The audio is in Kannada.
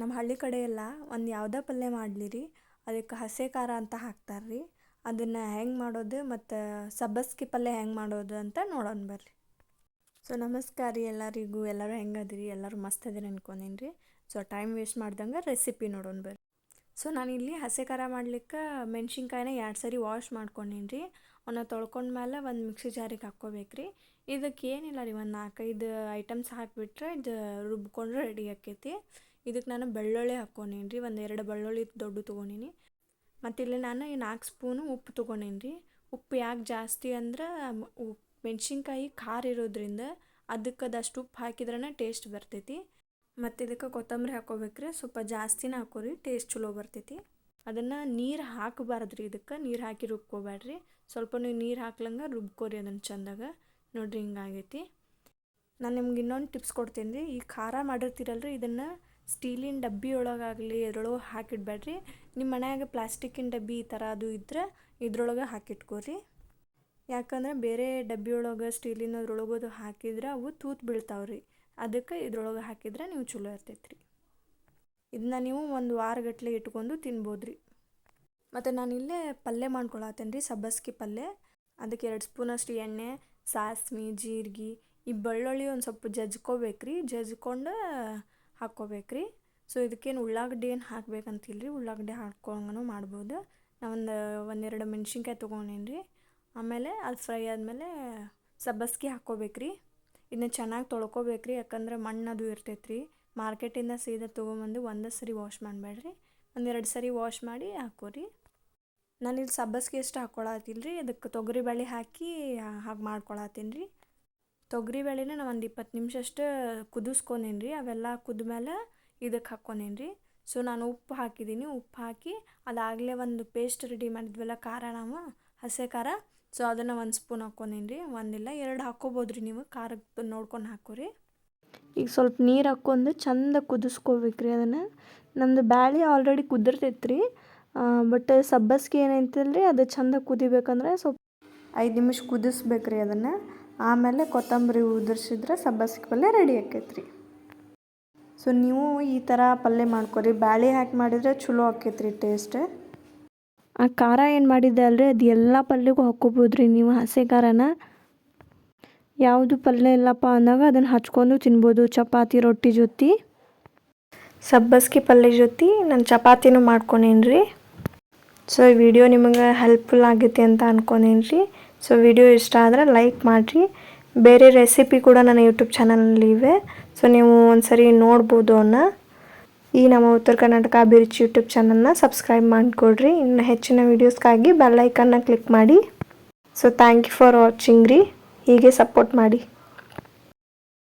ನಮ್ಮ ಹಳ್ಳಿ ಕಡೆ ಎಲ್ಲ ಒಂದು ಯಾವುದೇ ಪಲ್ಯ ಮಾಡಲಿ ರೀ ಅದಕ್ಕೆ ಹಸಿ ಖಾರ ಅಂತ ಹಾಕ್ತಾರೆ ರೀ ಅದನ್ನು ಹೆಂಗೆ ಮಾಡೋದು ಮತ್ತು ಸಬ್ಬಸ್ಗೆ ಪಲ್ಯ ಹೆಂಗೆ ಮಾಡೋದು ಅಂತ ನೋಡೋಣ ಬರ್ರಿ. ಸೊ ನಮಸ್ಕಾರ ರೀ ಎಲ್ಲರಿಗೂ. ಎಲ್ಲರೂ ಹೆಂಗದಿರಿ ಎಲ್ಲರೂ ಮಸ್ತ್ ಅದೀರಿ ಅನ್ಕೊಂಡೀನಿ ರೀ. ಸೊ ಟೈಮ್ ವೇಸ್ಟ್ ಮಾಡ್ದಂಗೆ ರೆಸಿಪಿ ನೋಡೋಣ ಬರ್ರಿ. ಸೊ ನಾನಿಲ್ಲಿ ಹಸಿ ಖಾರ ಮಾಡ್ಲಿಕ್ಕೆ ಮೆಣ್ಸಿನ್ಕಾಯಿನ ಎರಡು ಸರಿ ವಾಶ್ ಮಾಡ್ಕೊಂಡೀನಿ ರೀ. ಅವನ್ನ ತೊಳ್ಕೊಂಡ್ಮೇಲೆ ಒಂದು ಮಿಕ್ಸಿ ಜಾರಿಗೆ ಹಾಕ್ಕೋಬೇಕು ರೀ. ಇದಕ್ಕೆ ಏನಿಲ್ಲ ರೀ, ಒಂದು ನಾಲ್ಕೈದು ಐಟಮ್ಸ್ ಹಾಕಿಬಿಟ್ರೆ ಇದು ರುಬ್ಕೊಂಡ್ರೆ ರೆಡಿ ಆಕೈತಿ. ಇದಕ್ಕೆ ನಾನು ಬೆಳ್ಳುಳ್ಳಿ ಹಾಕ್ಕೊಂಡೀನಿ ರೀ, ಒಂದು ಎರಡು ಬೆಳ್ಳುಳ್ಳಿ ದೊಡ್ಡ ತೊಗೊಂಡೀನಿ. ಮತ್ತು ಇಲ್ಲಿ ನಾನು ನಾಲ್ಕು ಸ್ಪೂನು ಉಪ್ಪು ತೊಗೊಂಡೀನಿ ರೀ. ಉಪ್ಪು ಯಾಕೆ ಜಾಸ್ತಿ ಅಂದ್ರೆ ಮೆಣ್ಸಿನ್ಕಾಯಿ ಖಾರ ಇರೋದ್ರಿಂದ ಅದಕ್ಕೆ ಅದಷ್ಟು ಉಪ್ಪು ಹಾಕಿದ್ರೇ ಟೇಸ್ಟ್ ಬರ್ತೈತಿ. ಮತ್ತು ಇದಕ್ಕೆ ಕೊತ್ತಂಬರಿ ಹಾಕ್ಕೋಬೇಕ್ರಿ ಸ್ವಲ್ಪ ಜಾಸ್ತಿನೇ ಹಾಕೋರಿ ಟೇಸ್ಟ್ ಚಲೋ ಬರ್ತೈತಿ. ಅದನ್ನು ನೀರು ಹಾಕಬಾರ್ದು ರೀ ಇದಕ್ಕೆ, ನೀರು ಹಾಕಿ ರುಬ್ಕೋಬೇಡ್ರಿ. ಸ್ವಲ್ಪ ನೀವು ನೀರು ಹಾಕ್ಲಂಗೆ ರುಬ್ಕೋರಿ ಅದನ್ನು ಚಂದಾಗ. ನೋಡ್ರಿ ಹಿಂಗಾಗೈತಿ. ನಾನು ನಿಮ್ಗೆ ಇನ್ನೊಂದು ಟಿಪ್ಸ್ ಕೊಡ್ತೀನಿ ರೀ ಈ ಖಾರ ಮಾಡಿರ್ತೀರಲ್ರಿ, ಇದನ್ನು ಸ್ಟೀಲಿನ ಡಬ್ಬಿ ಒಳಗಾಗಲಿ ಇದ್ರೊಳಗೆ ಹಾಕಿಡಬೇಡ್ರಿ. ನಿಮ್ಮ ಮನ್ಯಾಗ ಪ್ಲಾಸ್ಟಿಕ್ಕಿನ ಡಬ್ಬಿ ಈ ಥರ ಅದು ಇದ್ರೆ ಇದ್ರೊಳಗೆ ಹಾಕಿಟ್ಕೋರಿ. ಯಾಕಂದ್ರೆ ಬೇರೆ ಡಬ್ಬಿ ಸ್ಟೀಲಿನ ಅದ್ರೊಳಗೆ ಅದು ಹಾಕಿದ್ರೆ ಅವು ತೂತು ಬೀಳ್ತಾವೆ ರೀ ಅದಕ್ಕೆ ಇದ್ರೊಳಗೆ ಹಾಕಿದ್ರೆ ನೀವು ಚಲೋ ಇರ್ತೈತೆ ಇದನ್ನ ನೀವು ಒಂದು ವಾರಗಟ್ಟಲೆ ಇಟ್ಕೊಂಡು ತಿನ್ಬೋದು ರೀ ಮತ್ತು ನಾನು ಇಲ್ಲೇ ಪಲ್ಯ ಮಾಡ್ಕೊಳತ್ತೇನೆ ರೀ ಸಬ್ಬಸ್ಗೆ ಪಲ್ಯ. ಅದಕ್ಕೆ ಎರಡು ಸ್ಪೂನಷ್ಟು ಎಣ್ಣೆ ಸಾಸ್ಮಿ ಜೀರಿಗೆ, ಈ ಬೆಳ್ಳುಳ್ಳಿ ಒಂದು ಸ್ವಲ್ಪ ಜಜ್ಕೋಬೇಕು ರೀ ಜಜ್ಕೊಂಡು ಹಾಕ್ಕೋಬೇಕು ರೀ ಸೊ ಇದಕ್ಕೇನು ಉಳ್ಳಾಗಡ್ಡಿ ಏನು ಹಾಕ್ಬೇಕಂತಿಲ್ಲ ರೀ ಉಳ್ಳಾಗಡ್ಡಿ ಹಾಕ್ಕೊಂಗೂ ಮಾಡ್ಬೋದು. ನಾನು ಒಂದು ಒಂದೆರಡು ಮೆಣ್ಸಿನ್ಕಾಯಿ ತೊಗೊಂಡೇನಿ ರೀ ಆಮೇಲೆ ಅದು ಫ್ರೈ ಆದಮೇಲೆ ಸಬ್ಬಸ್ಗೆ ಹಾಕ್ಕೋಬೇಕು ರೀ ಇದನ್ನ ಚೆನ್ನಾಗಿ ತೊಳ್ಕೊಬೇಕು ರೀ ಯಾಕಂದ್ರೆ ಮಣ್ಣು ಅದು ಇರ್ತೈತ್ರಿ. ಮಾರ್ಕೆಟಿಂದ ಸೀದಾ ತೊಗೊಂಬಂದು ಒಂದೇ ಸರಿ ವಾಶ್ ಮಾಡಬೇಡ್ರಿ. ಒಂದೆರಡು ಸರಿ ವಾಶ್ ಮಾಡಿ ಹಾಕೋರಿ ನಾನು ಇಲ್ಲಿ ಸಬ್ಬಸ್ಗೆ ಎಷ್ಟು ಹಾಕ್ಕೊಳತ್ತಿಲ್ಲ ರೀ ಅದಕ್ಕೆ ತೊಗರಿಬೇಳೆ ಹಾಕಿ ಹಾಗೆ ಮಾಡ್ಕೊಳತ್ತೀನಿ ರೀ ತೊಗರಿಬೇಳೆನ ನಾನು ಒಂದು ಇಪ್ಪತ್ತು ನಿಮಿಷ ಅಷ್ಟು ಕುದಿಸ್ಕೊಂಡೀನಿ ರೀ ಅವೆಲ್ಲ ಕುದ್ಮೇಲೆ ಇದಕ್ಕೆ ಹಾಕ್ಕೊಂಡೀನಿ ರೀ ಸೊ ನಾನು ಉಪ್ಪು ಹಾಕಿದ್ದೀನಿ ಉಪ್ಪು ಹಾಕಿ ಅದಾಗಲೇ ಒಂದು ಪೇಸ್ಟ್ ರೆಡಿ ಮಾಡಿದ್ವಲ್ಲ ಖಾರ ನಾವು, ಹಸೆ ಖಾರ. ಸೊ ಅದನ್ನು ಒಂದು ಸ್ಪೂನ್ ಹಾಕ್ಕೊಂಡೀನಿ ರೀ ಒಂದಿಲ್ಲ ಎರಡು ಹಾಕ್ಕೋಬೋದು ರೀ ನೀವು ಖಾರಕ್ಕೆ ನೋಡ್ಕೊಂಡು ಹಾಕೋರಿ. ಈಗ ಸ್ವಲ್ಪ ನೀರು ಹಾಕ್ಕೊಂಡು ಚಂದ ಕುದಿಸ್ಕೋಬೇಕು ರೀ ಅದನ್ನು. ನಮ್ಮದು ಬ್ಯಾಳಿ ಆಲ್ರೆಡಿ ಕುದಿರ್ತೈತೆ ರೀ ಬಟ್ ಸಬ್ಬಸ್ಗೆ ಏನೈತಲ್ಲ ರೀ ಅದು ಚಂದ ಕುದಿಬೇಕಂದ್ರೆ ಸ್ವಲ್ಪ ಐದು ನಿಮಿಷ ಕುದಿಸ್ಬೇಕು ರೀ ಅದನ್ನು. ಆಮೇಲೆ ಕೊತ್ತಂಬರಿ ಉದುರ್ಸಿದ್ರೆ ಸಬ್ಬಸ್ಗೆ ಪಲ್ಯ ರೆಡಿ ಆಕೈತ್ರಿ ಸೊ ನೀವು ಈ ಥರ ಪಲ್ಯ ಮಾಡ್ಕೊರಿ. ಬ್ಯಾಳಿ ಹಾಕಿ ಮಾಡಿದರೆ ಚಲೋ ಆಕೈತ್ರಿ ಟೇಸ್ಟ್ ಆ ಖಾರ ಏನು ಮಾಡಿದ್ದೆ ಅಲ್ರಿ ಅದು ಎಲ್ಲ ಪಲ್ಯಗೂ ಹಾಕ್ಕೋಬೋದು ರೀ ನೀವು ಹಸಿ ಖಾರನ. ಯಾವುದು ಪಲ್ಯ ಇಲ್ಲಪ್ಪ ಅಂದಾಗ ಅದನ್ನು ಹಚ್ಕೊಂಡು ತಿನ್ಬೋದು ಚಪಾತಿ ರೊಟ್ಟಿ ಜೊತೆ. ಸಬ್ಬಸ್ಗೆ ಪಲ್ಯ ಜೊತೆ ನಾನು ಚಪಾತಿನೂ ಮಾಡ್ಕೊಂಡೇನಿ ರೀ ಸೊ ಈ ವಿಡಿಯೋ ನಿಮಗೆ ಹೆಲ್ಪ್ಫುಲ್ ಆಗೈತಿ ಅಂತ ಅನ್ಕೊಂಡೇನಿ ರೀ ಸೊ ವಿಡಿಯೋ ಇಷ್ಟ ಆದರೆ ಲೈಕ್ ಮಾಡಿರಿ. ಬೇರೆ ರೆಸಿಪಿ ಕೂಡ ನನ್ನ ಯೂಟ್ಯೂಬ್ ಚಾನಲಲ್ಲಿ ಇವೆ. ಸೊ ನೀವು ಒಂದ್ಸರಿ ನೋಡ್ಬೋದು ಅನ್ನ. ಈ ನಮ್ಮ ಉತ್ತರ ಕರ್ನಾಟಕ ಅಭಿರುಚಿ ಯೂಟ್ಯೂಬ್ ಚಾನಲ್ನ ಸಬ್ಸ್ಕ್ರೈಬ್ ಮಾಡಿಕೊಡ್ರಿ ಇನ್ನು ಹೆಚ್ಚಿನ ವೀಡಿಯೋಸ್ಗಾಗಿ ಬೆಲ್ಲೈಕನ್ನ ಕ್ಲಿಕ್ ಮಾಡಿ. So thank you for watching ರೀ. ಹೀಗೆ ಸಪೋರ್ಟ್ ಮಾಡಿ.